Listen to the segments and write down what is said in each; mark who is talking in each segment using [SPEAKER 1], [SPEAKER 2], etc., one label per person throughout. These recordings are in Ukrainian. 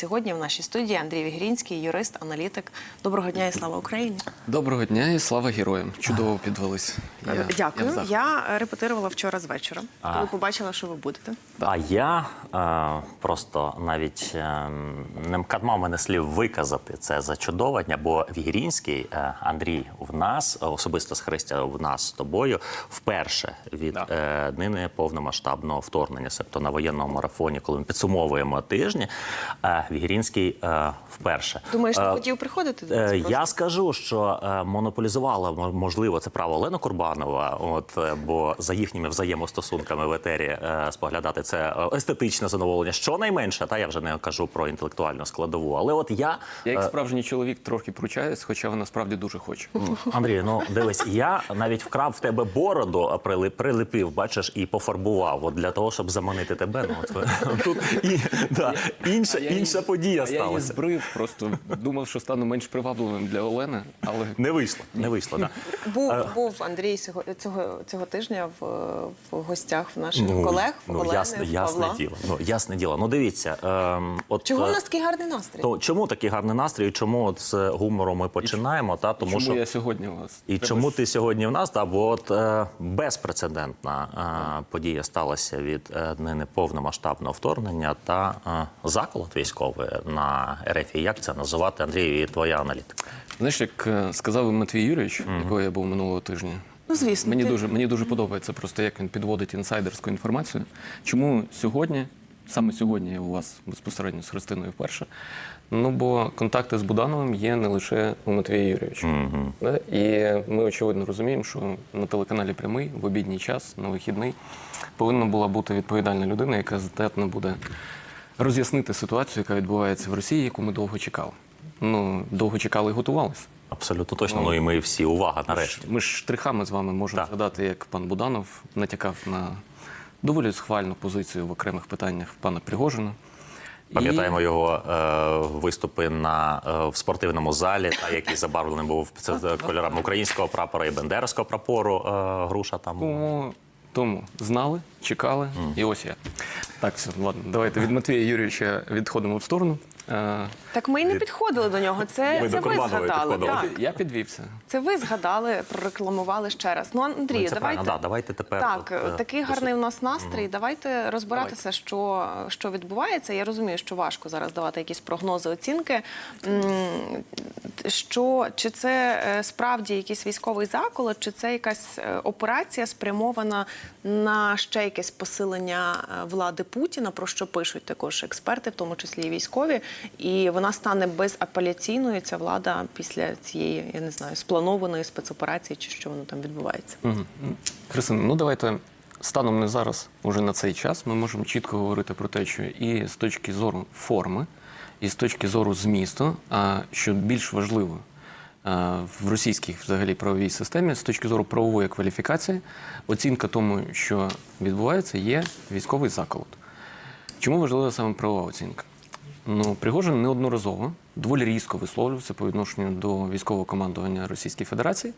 [SPEAKER 1] сьогодні в нашій студії Андрій Вігрінський, юрист, аналітик. Доброго дня і слава Україні.
[SPEAKER 2] Доброго дня і слава героям. Чудово підвелись. Я-
[SPEAKER 1] Дякую.
[SPEAKER 2] я
[SPEAKER 1] Я, репетирувала вчора з вечора,
[SPEAKER 3] А.
[SPEAKER 1] коли побачила, що ви будете.
[SPEAKER 3] А я е, просто навіть е, не мав мене слів виказати це зачудовання, бо Вігрінський е, Андрій в нас, особисто з Христя в нас з тобою, вперше від
[SPEAKER 2] Да.
[SPEAKER 3] е, днини повномасштабного вторгнення, себто на воєнному марафоні, коли ми підсумовуємо тижні, е, Вігрінський е, вперше.
[SPEAKER 1] Думаєш, не
[SPEAKER 3] Е,
[SPEAKER 1] хотів приходити до
[SPEAKER 3] Е,
[SPEAKER 1] нас?
[SPEAKER 3] Я скажу, що е, монополізувала мо- можливо це право Олена Курбанова. От е, бо за їхніми взаємостосунками в етері е, споглядати це естетичне задоволення. Щонайменше, та я вже не кажу про інтелектуальну складову. Але от я,
[SPEAKER 2] Я як
[SPEAKER 3] е,
[SPEAKER 2] справжній чоловік трохи пручаюсь, хоча вона справді дуже хоче.
[SPEAKER 3] Андрій, ну дивись, я навіть вкрав в тебе бороду, а прилип, прилепив, бачиш, і пофарбував. От для того, щоб заманити тебе. Ну от тут і да, інша
[SPEAKER 2] А я
[SPEAKER 3] подія
[SPEAKER 2] а Я її збрив, просто думав, що стану менш привабливим для Олени, але
[SPEAKER 3] Не вийшло, не вийшло. Да.
[SPEAKER 1] Був, був Андрій цього, цього, цього тижня в, в гостях в наших
[SPEAKER 3] Ну,
[SPEAKER 1] колег, в
[SPEAKER 3] ну,
[SPEAKER 1] Олени,
[SPEAKER 3] ясне,
[SPEAKER 1] в
[SPEAKER 3] ясне діло. Ну, ясне діло. Ну, дивіться, ем, от,
[SPEAKER 1] Чого у
[SPEAKER 3] е,
[SPEAKER 1] нас такий гарний настрій?
[SPEAKER 3] то, чому такий гарний настрій, і чому от з гумором ми починаємо? Та, тому
[SPEAKER 2] чому
[SPEAKER 3] що...
[SPEAKER 2] я сьогодні у вас?
[SPEAKER 3] І
[SPEAKER 2] Треба
[SPEAKER 3] чому ти сьогодні в нас? Та, бо от е, безпрецедентна е, подія сталася від е, днини повномасштабного вторгнення та е, заколот військовий на РФ. Як це називати, Андрій, і твоя аналітика?
[SPEAKER 2] Знаєш, як е, сказав Матвій Юрійович, якого я був минулого тижня.
[SPEAKER 1] Ну, звісно,
[SPEAKER 2] Мені
[SPEAKER 1] ти-
[SPEAKER 2] дуже мені дуже подобається просто як він підводить інсайдерську інформацію. Чому сьогодні, саме сьогодні я у вас безпосередньо з Христиною вперше? Ну бо контакти з Будановим є не лише у Матвія Юрійовича. Да? І ми очевидно розуміємо, що на телеканалі прямий в обідній час, на вихідний, повинна була бути відповідальна людина, яка здатна буде роз'яснити ситуацію, яка відбувається в Росії, яку ми довго чекали. Ну, довго чекали і готувалися.
[SPEAKER 3] Абсолютно точно. Ну і ми всі увага нарешті.
[SPEAKER 2] Ми ж штрихами з вами можемо
[SPEAKER 3] Так.
[SPEAKER 2] згадати, як пан Буданов натякав на доволі схвальну позицію в окремих питаннях пана Пригожина. І-
[SPEAKER 3] Пам'ятаємо його е, виступи на е, в спортивному залі, та який забарвлений був це, кольорами українського прапора і бендерського прапору. Е, груша там.
[SPEAKER 2] Тому, тому знали, чекали, і ось я. Так, все, ладно, давайте від Матвія Юрійовича відходимо в сторону. Е,
[SPEAKER 1] Так ми і не підходили до нього. Це,
[SPEAKER 3] Ви
[SPEAKER 1] це
[SPEAKER 3] до
[SPEAKER 1] ви
[SPEAKER 3] Курбанової
[SPEAKER 1] згадали.
[SPEAKER 3] підходили.
[SPEAKER 1] Так.
[SPEAKER 2] Я підвівся.
[SPEAKER 1] Це ви згадали, прорекламували ще раз. Ну, Андрію,
[SPEAKER 3] Ну, це
[SPEAKER 1] давайте.
[SPEAKER 3] правильно, да, давайте тепер
[SPEAKER 1] Так,
[SPEAKER 3] от, е,
[SPEAKER 1] такий гарний у нас настрій. Давайте розбиратися, що, що відбувається. Я розумію, що важко зараз давати якісь прогнози, оцінки. М, Що чи це е, справді якийсь військовий заколот, чи це якась е, операція спрямована на ще якесь посилення е, влади Путіна, про що пишуть також експерти, в тому числі і військові, і вона стане безапеляційною. Ця влада після цієї, я не знаю, спланованої спецоперації, чи що воно там відбувається.
[SPEAKER 2] Мгм. Христина, ну давайте станом не зараз, уже на цей час, ми можемо чітко говорити про те, що і з точки зору форми, і з точки зору змісту, а що більш важливо в російській взагалі правовій системі, з точки зору правової кваліфікації, оцінка тому, що відбувається, є військовий заколот. Чому важлива саме правова оцінка? Ну, Пригожин неодноразово доволі різко висловлювався по відношенню до військового командування Російської Федерації,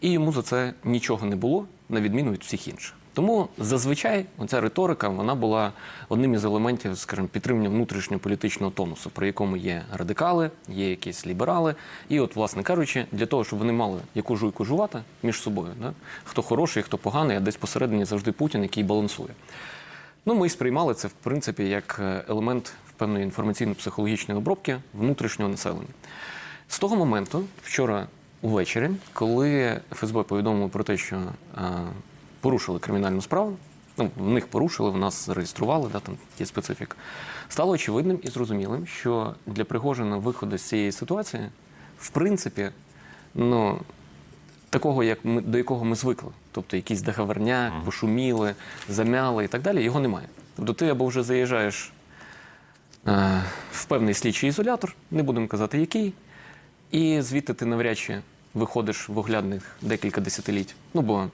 [SPEAKER 2] і йому за це нічого не було, на відміну від всіх інших. Тому зазвичай оця риторика вона була одним із елементів, скажімо, підтримання внутрішньополітичного тонусу, при якому є радикали, є якісь ліберали. І, от, власне кажучи, для того, щоб вони мали яку жуйку жувати між собою, да? хто хороший, хто поганий, а десь посередині завжди Путін, який балансує. Ну, ми сприймали це в принципі як е, елемент певної інформаційно-психологічної обробки внутрішнього населення. З того моменту, вчора увечері, коли ФСБ повідомило про те, що е, порушили кримінальну справу, ну, в них порушили, в нас зареєстрували, да, там є специфіка, стало очевидним і зрозумілим, що для Пригожина виходу з цієї ситуації, в принципі, ну, такого, як ми, до якого ми звикли. Тобто якийсь договорняк, пошуміли, замяли і так далі, його немає. Тобто ти або вже заїжджаєш е, в певний слідчий ізолятор, не будемо казати який, і звідти ти навряд чи виходиш в оглядних декілька десятиліть. Ну, бо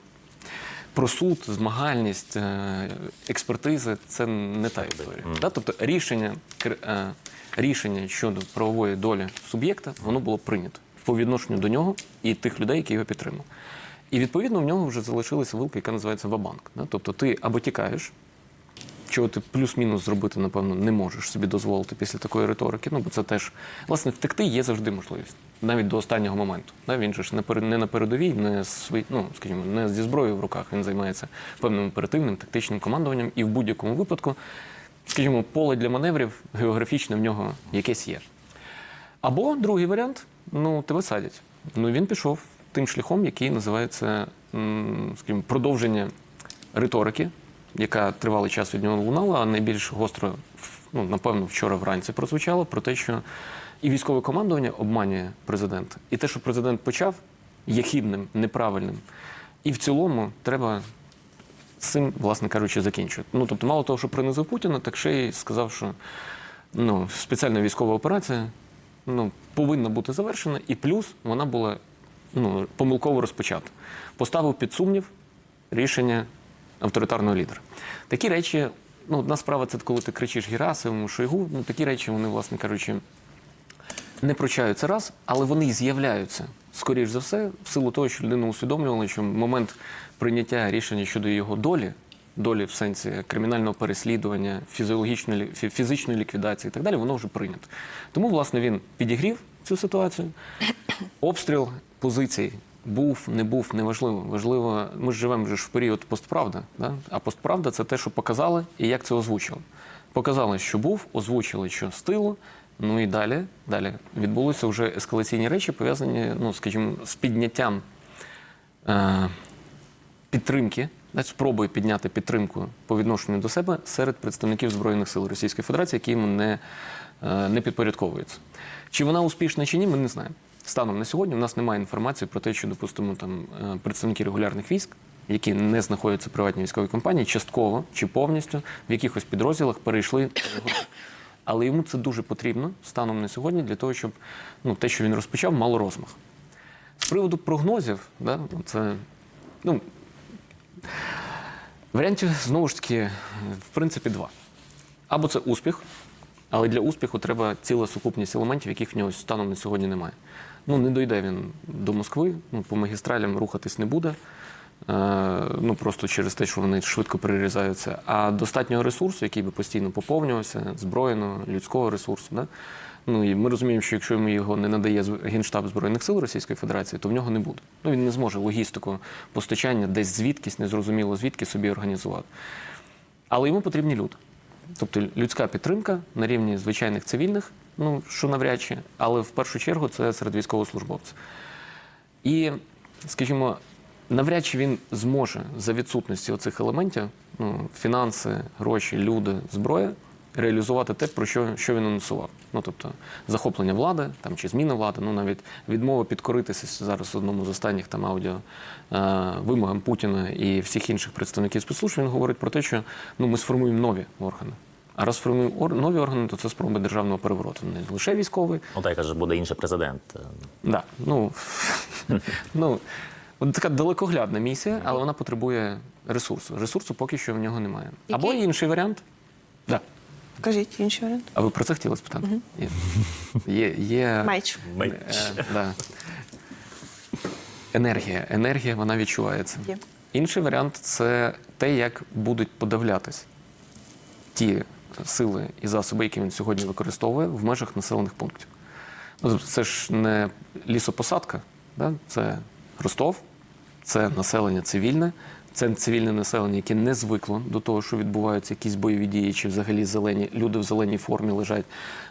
[SPEAKER 2] про суд, змагальність, е, експертизи це не та історія. Да? Тобто рішення, е, рішення щодо правової долі суб'єкта, воно було прийнято по відношенню до нього і тих людей, які його підтримали. І відповідно в нього вже залишилася вилка, яка називається вабанк. Тобто ти або тікаєш чого ти плюс-мінус зробити, напевно, не можеш собі дозволити після такої риторики. Ну, бо це теж, власне, втекти є завжди можливість, навіть до останнього моменту. Да? Він же ж не на передовій, не, з ну, скажімо, не зі зброєю в руках. Він займається певним оперативним, тактичним командуванням, і в будь-якому випадку, скажімо, поле для маневрів географічне в нього якесь є. Або другий варіант ну, тебе садять. Ну, він пішов тим шляхом, який називається, скажімо, продовження риторики, яка тривалий час від нього лунала, а найбільш гостро, ну, напевно, вчора вранці прозвучало про те, що і військове командування обманює президента. І те, що президент почав, є хібним, неправильним. І в цілому треба цим, власне кажучи, закінчувати. Ну, тобто, мало того, що принизив Путіна, так ще й сказав, що ну, спеціальна військова операція ну, повинна бути завершена, і плюс вона була ну, помилково розпочата. Поставив під сумнів рішення авторитарного лідера. Такі речі, ну, одна справа це коли ти кричиш Герасимову, Шойгу, ну, такі речі, вони, власне кажучи, не прощаються раз, але вони з'являються, скоріш за все, в силу того, що людина усвідомлювала, що момент прийняття рішення щодо його долі, долі в сенсі кримінального переслідування, фізіологічної фізичної ліквідації і так далі, воно вже прийнято. Тому, власне, він підігрів цю ситуацію. Обстріл позицій був, не був, неважливо. Важливо, ми ж живемо вже ж в період постправда. Да? А постправда це те, що показали і як це озвучили. Показали, що був, озвучили, що з тилу. Ну і далі, далі відбулися вже ескалаційні речі, пов'язані, ну, скажімо, з підняттям е, підтримки, спробою підняти підтримку по відношенню до себе серед представників Збройних сил Російської Федерації, які йому не, е, не підпорядковуються. Чи вона успішна чи ні, ми не знаємо. Станом на сьогодні у нас немає інформації про те, що, допустимо, там е, представники регулярних військ, які не знаходяться в приватній військовій компанії, частково чи повністю в якихось підрозділах перейшли. Але йому це дуже потрібно станом на сьогодні для того, щоб ну, те, що він розпочав, мало розмах. З приводу прогнозів, да, це ну, варіантів знову ж таки, в принципі, два. Або це успіх, але для успіху треба ціла сукупність елементів, яких в нього станом на сьогодні немає. Ну, не дойде він до Москви, ну, по магістралям рухатись не буде. Е, ну просто через те, що вони швидко перерізаються. А достатнього ресурсу, який би постійно поповнювався, збройного, людського ресурсу. Да? Ну і ми розуміємо, що якщо йому його не надає Генштаб Збройних сил Російської Федерації, то в нього не буде. Ну він не зможе логістику постачання десь звідкись, незрозуміло звідки собі організувати. Але йому потрібні люди. Тобто людська підтримка на рівні звичайних цивільних, ну що навряд чи, але в першу чергу це серед військовослужбовців. І, скажімо, навряд чи він зможе за відсутності оцих елементів, ну, фінанси, гроші, люди, зброя, реалізувати те, про що, що він анонсував. Ну, тобто, захоплення влади там, чи зміна влади, ну навіть відмова підкоритися зараз одному з останніх там аудіо е, вимогам Путіна і всіх інших представників спецслужб, він говорить про те, що ну, ми сформуємо нові органи. А раз сформуємо ор- нові органи, то це спроба державного перевороту. Не лише військовий,
[SPEAKER 3] Ну так каже, буде інший президент.
[SPEAKER 2] Да, ну, ну, така далекоглядна місія, але вона потребує ресурсу. Ресурсу поки що в нього немає. Або
[SPEAKER 1] Який?
[SPEAKER 2] інший варіант. Да.
[SPEAKER 1] Кажіть інший варіант.
[SPEAKER 2] А ви про це хотіли спитати? Є. Є, є
[SPEAKER 1] Меч.
[SPEAKER 3] Меч.
[SPEAKER 2] Е, да. Енергія. Енергія вона відчувається.
[SPEAKER 1] Є.
[SPEAKER 2] Інший варіант це те, як будуть подавлятись ті сили і засоби, які він сьогодні використовує в межах населених пунктів. Ну, це ж не лісопосадка, да? це Ростов, це населення цивільне, це цивільне населення, яке не звикло до того, що відбуваються якісь бойові дії, чи взагалі зелені люди в зеленій формі лежать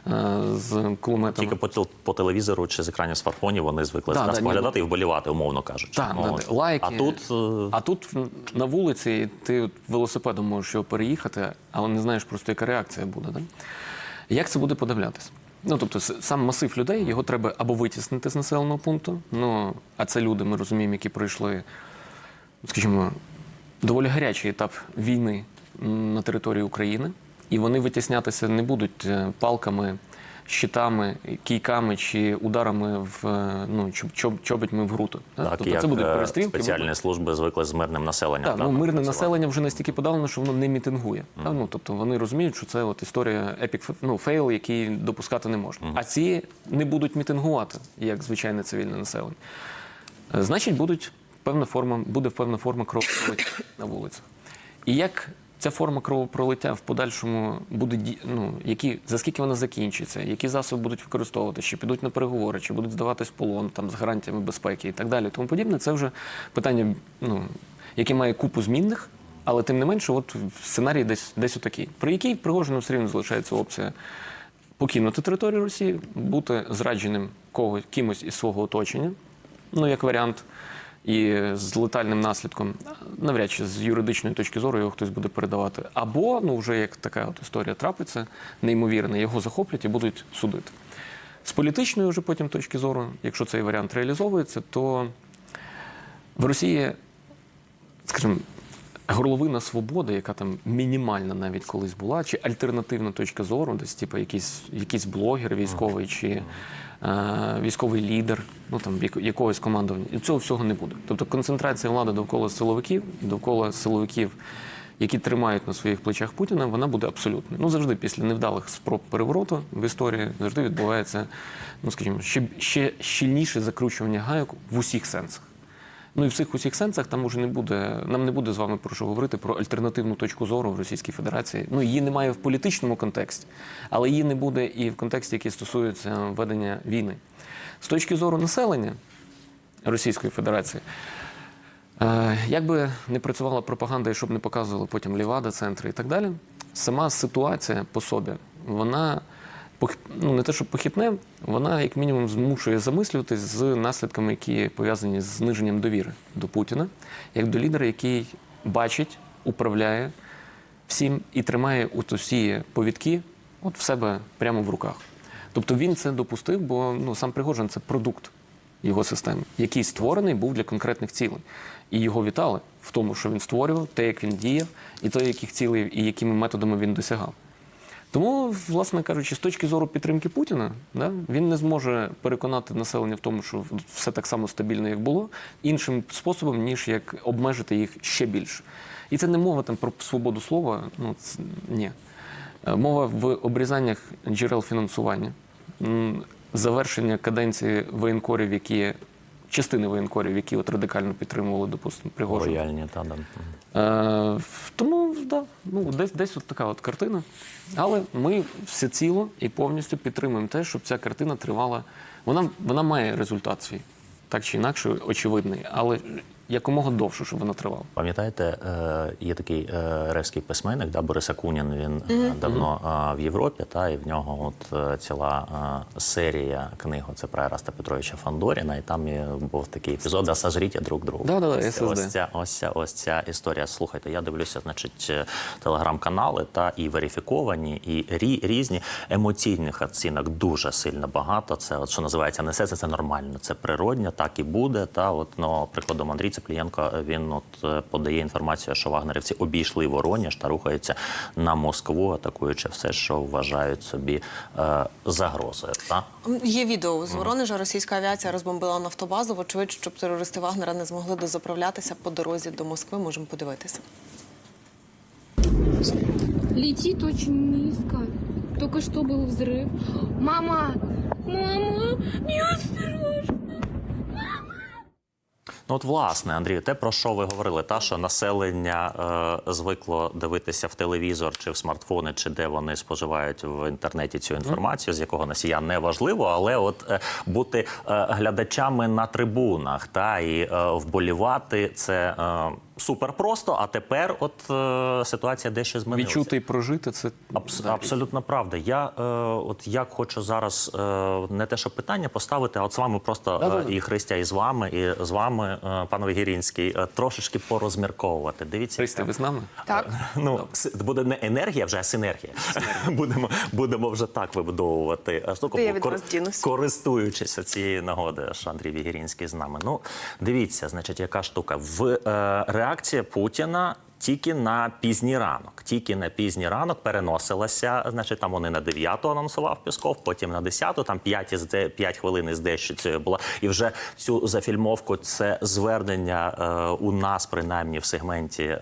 [SPEAKER 2] е, з кулеметами.
[SPEAKER 3] Тільки по, тел- по телевізору чи з екранів смартфонів вони звикли
[SPEAKER 2] Да, да, ні,
[SPEAKER 3] поглядати і вболівати, умовно кажучи.
[SPEAKER 2] Так,
[SPEAKER 3] Ну,
[SPEAKER 2] да, лайки.
[SPEAKER 3] А тут е,
[SPEAKER 2] А тут на вулиці ти велосипедом можеш його переїхати, але не знаєш просто, яка реакція буде. Да? Як це буде подавлятися? Ну, тобто, сам масив людей, його треба або витіснити з населеного пункту. Ну, а це люди, ми розуміємо, які пройшли, скажімо, доволі гарячий етап війни на території України. І вони витіснятися не будуть е, палками, щитами, кійками чи ударами в е, ну, чоб, чоб, чобитьми в да?
[SPEAKER 3] так,
[SPEAKER 2] тобто
[SPEAKER 3] як
[SPEAKER 2] це будуть
[SPEAKER 3] е,
[SPEAKER 2] перестрілки.
[SPEAKER 3] спеціальні служби звикли з мирним населенням.
[SPEAKER 2] так,
[SPEAKER 3] так,
[SPEAKER 2] ну, мирне
[SPEAKER 3] працювати.
[SPEAKER 2] населення вже настільки подавлено, що воно не мітингує. Та, ну, тобто вони розуміють, що це от історія епік ну, фейл, який допускати не можна. А ці не будуть мітингувати, як звичайне цивільне населення. Е, Значить, будуть певна форма, буде певна форма крові на вулицях. І як ця форма кровопролиття в подальшому буде ну, які, за скільки вона закінчиться, які засоби будуть використовувати, чи підуть на переговори, чи будуть здаватись полон там, з гарантіями безпеки і так далі. Тому подібне, це вже питання, ну, яке має купу змінних, але тим не менше, от сценарій десь, десь отакий, при якій Пригожину все рівно залишається опція покинути територію Росії, бути зрадженим когось кимось із свого оточення, ну як варіант, і з летальним наслідком, навряд чи з юридичної точки зору його хтось буде передавати. Або ну вже як така от історія трапиться, неймовірна, його захоплять і будуть судити. З політичної вже потім точки зору, якщо цей варіант реалізовується, то в Росії, скажімо, горловина свободи, яка там мінімальна навіть колись була, чи альтернативна точка зору, десь типу якийсь, якийсь блогер військовий, чи е, військовий лідер, ну там яко- якогось командування. І цього всього не буде. Тобто концентрація влади довкола силовиків довкола силовиків, які тримають на своїх плечах Путіна, вона буде абсолютною. Ну завжди після невдалих спроб перевороту в історії завжди відбувається, ну скажімо, ще, ще щільніше закручування гайок в усіх сенсах. Ну і в цих усіх сенсах там уже не буде. Нам не буде з вами про що говорити про альтернативну точку зору в Російській Федерації. Ну її немає в політичному контексті, але її не буде і в контексті, який стосується ведення війни. З точки зору населення Російської Федерації. Е, Як би не працювала пропаганда, і щоб не показували потім Лівада, центри і так далі, сама ситуація по собі, вона ну, не те, що похитне, вона як мінімум змушує замислюватись з наслідками, які пов'язані з зниженням довіри до Путіна, як до лідера, який бачить, управляє всім і тримає от усі повідки от в себе прямо в руках. Тобто він це допустив, бо ну, сам Пригожин це продукт його системи, який створений був для конкретних цілей. І його вітали в тому, що він створював, те, як він діяв, і те, яких цілей і якими методами він досягав. Тому, власне кажучи, з точки зору підтримки Путіна, да, він не зможе переконати населення в тому, що все так само стабільно, як було, іншим способом, ніж як обмежити їх ще більше. І це не мова там про свободу слова. Ну це, ні. Е, Мова в обрізаннях джерел фінансування, завершення каденції воєнкорів, які частини воєнкорів, які от радикально підтримували, допустимо, Пригожина.
[SPEAKER 3] Лояльні та да.
[SPEAKER 2] Е, тому да, ну, десь, десь от така от картина. Але ми всеціло і повністю підтримуємо те, щоб ця картина тривала. Вона, вона має результат свій, так чи інакше, очевидний, але якомога довше, щоб вона тривала.
[SPEAKER 3] Пам'ятаєте, е, є такий е, ревський письменник, да, Борис Акунін, він е, давно е, в Європі, та, і в нього от ціла серія книг, це про Араста Петровича Фандоріна, і там був такий епізод «Да сожріть друг друга.
[SPEAKER 2] Да-да-да,
[SPEAKER 3] ось, ось, ця, ось, ця, ось ця історія. Слухайте, я дивлюся, значить, телеграм-канали та і верифіковані, і рі, різні емоційних оцінок дуже сильно багато. Це от що називається несе це, це нормально, це природньо, так і буде. Та от ну, прикладом Андрій Цеплієнко він от е, подає інформацію, що вагнерівці обійшли Вороніж та рухаються на Москву, атакуючи все, що вважають собі е, загрозою. Та?
[SPEAKER 1] Є відео з Воронежа. Російська авіація розбомбила нафтобазу. Вочевидь, щоб терористи Вагнера не змогли дозаправлятися по дорозі до Москви. Можемо подивитися.
[SPEAKER 4] Летит очень низко. Только что был взрыв. Мама! Мама! Неосторожно!
[SPEAKER 3] Ну, от, власне, Андрію, те, про що ви говорили, та що населення е, звикло дивитися в телевізор чи в смартфони, чи де вони споживають в інтернеті цю інформацію, з якого носія не важливо, але от е, бути е, глядачами на трибунах та і е, вболівати це. Е, Супер просто, а тепер от е, ситуація дещо змінилася.
[SPEAKER 2] Відчути і прожити це
[SPEAKER 3] Абс-
[SPEAKER 2] да,
[SPEAKER 3] абсолютно правда. Я е, от як хочу зараз е, не те, що питання поставити, а от з вами просто
[SPEAKER 2] Да-да-да.
[SPEAKER 3] е, і Христя, і з вами, і з вами, е, пане Вігірінський, е, трошечки порозмірковувати. Дивіться,
[SPEAKER 2] Христя, ви з нами?
[SPEAKER 1] Так.
[SPEAKER 3] Ну, с- буде не енергія, вже а синергія. будемо, будемо вже так вибудовувати е, штуку,
[SPEAKER 1] Де я
[SPEAKER 3] бо
[SPEAKER 1] від
[SPEAKER 3] користуючись цією нагодою, що Андрій Вігірінський з нами. Ну, дивіться, значить, яка штука. В е, реакція Путіна. Тільки на пізній ранок, тільки на пізній ранок переносилася. Значить, там вони на 9 анонсував Пісков, потім на 10, там 5, із де, 5 хвилин із дещо була. І вже цю зафільмовку це звернення е, у нас, принаймні в сегменті е,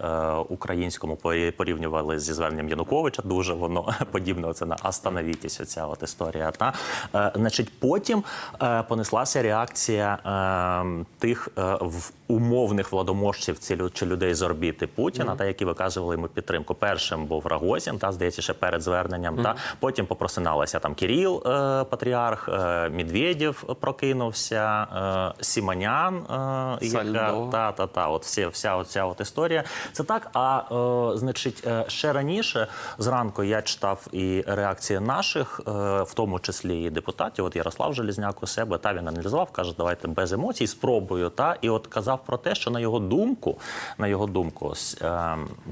[SPEAKER 3] українському порівнювали зі зверненням Януковича. Дуже воно подібне. Це на «Остановітесь», оця от історія. Та е, значить, потім е, понеслася реакція е, тих е, умовних владоможців ці чи людей з орбіти Путіна. На те, які виказували йому підтримку. Першим був Рагозін, та здається, ще перед зверненням. Та потім попросиналися там Кіріл, е, патріарх, е, Медведєв прокинувся, е, Сіманян, е, яка та та та, от всі, вся оця от історія. Це так. А е, значить, е, ще раніше зранку я читав і реакції наших, е, в тому числі і депутатів. От Ярослав Желізняк у себе та він аналізував, каже, давайте без емоцій, спробую. Та і от казав про те, що на його думку, на його думку, ось, е,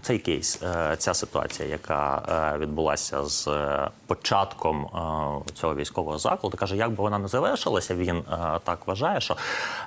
[SPEAKER 3] цей кейс, е, ця ситуація, яка е, відбулася з е, початком цього військового закладу, каже, як би вона не завершилася, він так вважає, що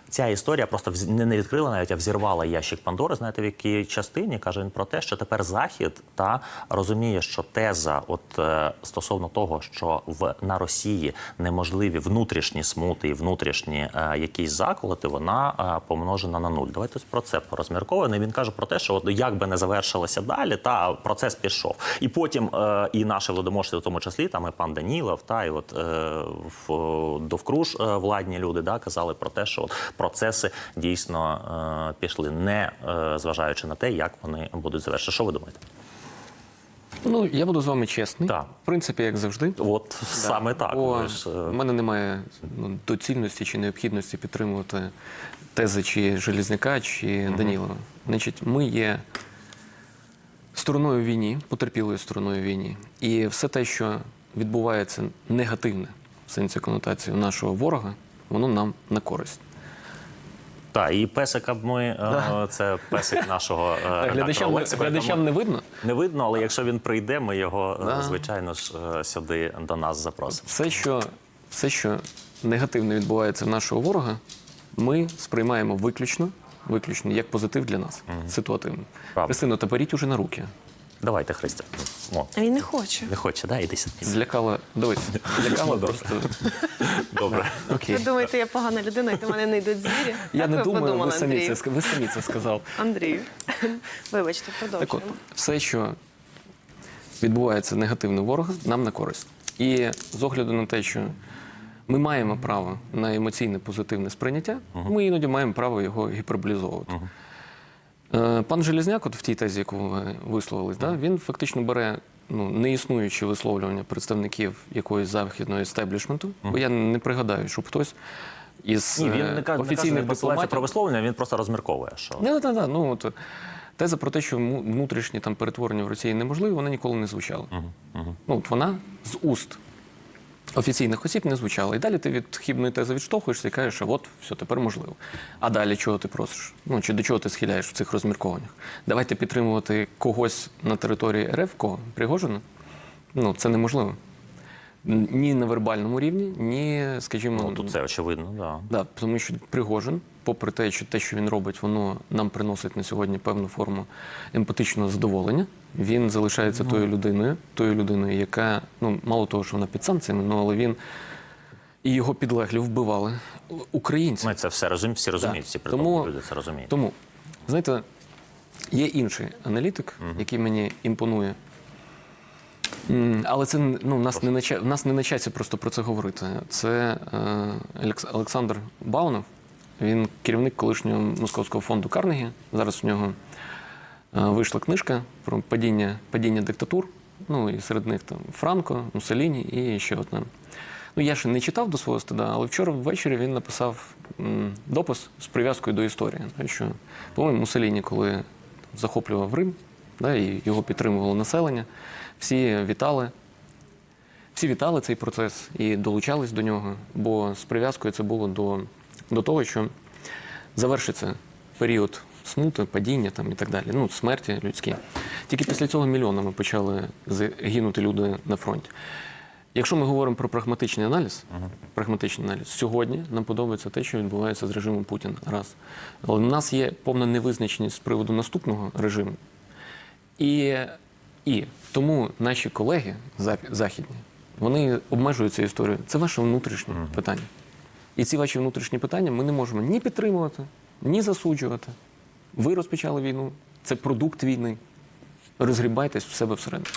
[SPEAKER 3] ця історія просто не, відкрила навіть, а взірвала ящик Пандори. Знаєте, в якій частині каже він про те, що тепер Захід та розуміє, що теза, от стосовно того, що в на Росії неможливі внутрішні смути і внутрішні якісь заколоти, вона помножена на нуль. Давайте про це порозмірковуємо. І Він каже про те, що от як би не завершилося далі, та процес пішов. І потім е, і наші владоможці, в тому числі, там і пан Данілов, та і от е, в, довкруж е, владні люди да, казали про те, що от процеси дійсно е, пішли, не е, зважаючи на те, як вони будуть завершені. Що ви думаєте?
[SPEAKER 2] Ну, я буду з вами чесний.
[SPEAKER 3] Так.
[SPEAKER 2] В принципі, як завжди.
[SPEAKER 3] От саме так.
[SPEAKER 2] Бо
[SPEAKER 3] ж, е,
[SPEAKER 2] в мене немає ну, доцільності чи необхідності підтримувати тези чи Железняка, чи Данілова. Значить, ми є стороною війні, потерпілою стороною війні. І все те, що відбувається негативне в сенсі конотації нашого ворога, воно нам на користь.
[SPEAKER 3] Так, і песика б ми е, це песик нашого е,
[SPEAKER 2] Глядачам, не- глядачам не видно.
[SPEAKER 3] не видно, але якщо він прийде, ми його е,
[SPEAKER 2] Да.
[SPEAKER 3] звичайно ж сюди до нас запросимо.
[SPEAKER 2] Все, що, все, що негативно відбувається в нашого ворога, ми сприймаємо виключно, виключно як позитив для нас, ситуативно.
[SPEAKER 3] Правда.
[SPEAKER 2] Христино, та беріть уже на руки.
[SPEAKER 3] Давайте, Христя. О,
[SPEAKER 1] А він не хоче.
[SPEAKER 3] не хоче, да? Іди сюди.
[SPEAKER 2] Злякала, дивись, злякала просто.
[SPEAKER 3] Добре.
[SPEAKER 2] Окей.
[SPEAKER 1] Ви думаєте, я погана людина, і до мене не йдуть звірі?
[SPEAKER 2] Я
[SPEAKER 1] Так
[SPEAKER 2] не думаю, ви самі, це, ви самі це сказав.
[SPEAKER 1] Андрію, вибачте,
[SPEAKER 2] Так от, все, що відбувається негативно ворога, нам на користь. І з огляду на те, що ми маємо право на емоційне позитивне сприйняття, ми іноді маємо право його гіперболізовувати. Е, Пан Железняк, от в тій тезі, яку ви висловились, да, він фактично бере ну, неіснуючі висловлювання представників якоїсь західного естеблішменту, бо я не пригадаю, щоб хтось із
[SPEAKER 3] Ні, він
[SPEAKER 2] е,
[SPEAKER 3] не каже,
[SPEAKER 2] офіційних
[SPEAKER 3] не
[SPEAKER 2] дипломатів
[SPEAKER 3] про висловлення, він просто розмірковує, що
[SPEAKER 2] не, не, не, ну от теза про те, що внутрішні там перетворення в Росії неможливі, вона ніколи не звучала. Ну от вона з уст офіційних осіб не звучало. І далі ти від хібної тези відштовхуєшся і кажеш, що от все тепер можливо. А далі чого ти просиш? Ну чи до чого ти схиляєш в цих розміркованнях? Давайте підтримувати когось на території РФ, кого Пригожина? Ну це неможливо. Ні на вербальному рівні, ні, скажімо,
[SPEAKER 3] ну, тут це очевидно, да.
[SPEAKER 2] Да, тому що Пригожин, попри те, що те, що він робить, воно нам приносить на сьогодні певну форму емпатичного задоволення. Він залишається тою людиною, тою людиною, яка ну мало того, що вона під санкціями, ну але він і його підлеглі вбивали українці.
[SPEAKER 3] Ми це все розуміємо, всі розуміють, всі
[SPEAKER 2] Тому-
[SPEAKER 3] люди це розуміють.
[SPEAKER 2] Тому, знаєте, є інший аналітик, який мені імпонує. Але це ну, в нас не на в нас не на часі просто про це говорити. Це е, Олександр Баунов. Він керівник колишнього московського фонду Карнегі. Зараз в нього е, вийшла книжка про падіння, падіння диктатур. Ну і серед них там Франко, Муссоліні і ще одна. Ну, я ще не читав до свого стида, але вчора ввечері він написав допис з прив'язкою до історії. Що, по-моєму, Муссоліні, коли захоплював Рим, да, і його підтримувало населення, всі вітали. Всі вітали цей процес і долучались до нього, бо з прив'язкою це було до, до того, що завершиться період смути, падіння там, і так далі, ну, смерті людські. Тільки після цього мільйонами почали гинути люди на фронті. Якщо ми говоримо про прагматичний аналіз, прагматичний аналіз, сьогодні нам подобається те, що відбувається з режимом Путіна. Раз. Але в нас є повна невизначеність з приводу наступного режиму. І, і тому наші колеги західні, вони обмежують цю історію. Це ваше внутрішнє питання. І ці ваші внутрішні питання ми не можемо ні підтримувати, ні засуджувати. Ви розпочали війну, це продукт війни. Розгрібайтесь в себе всередині.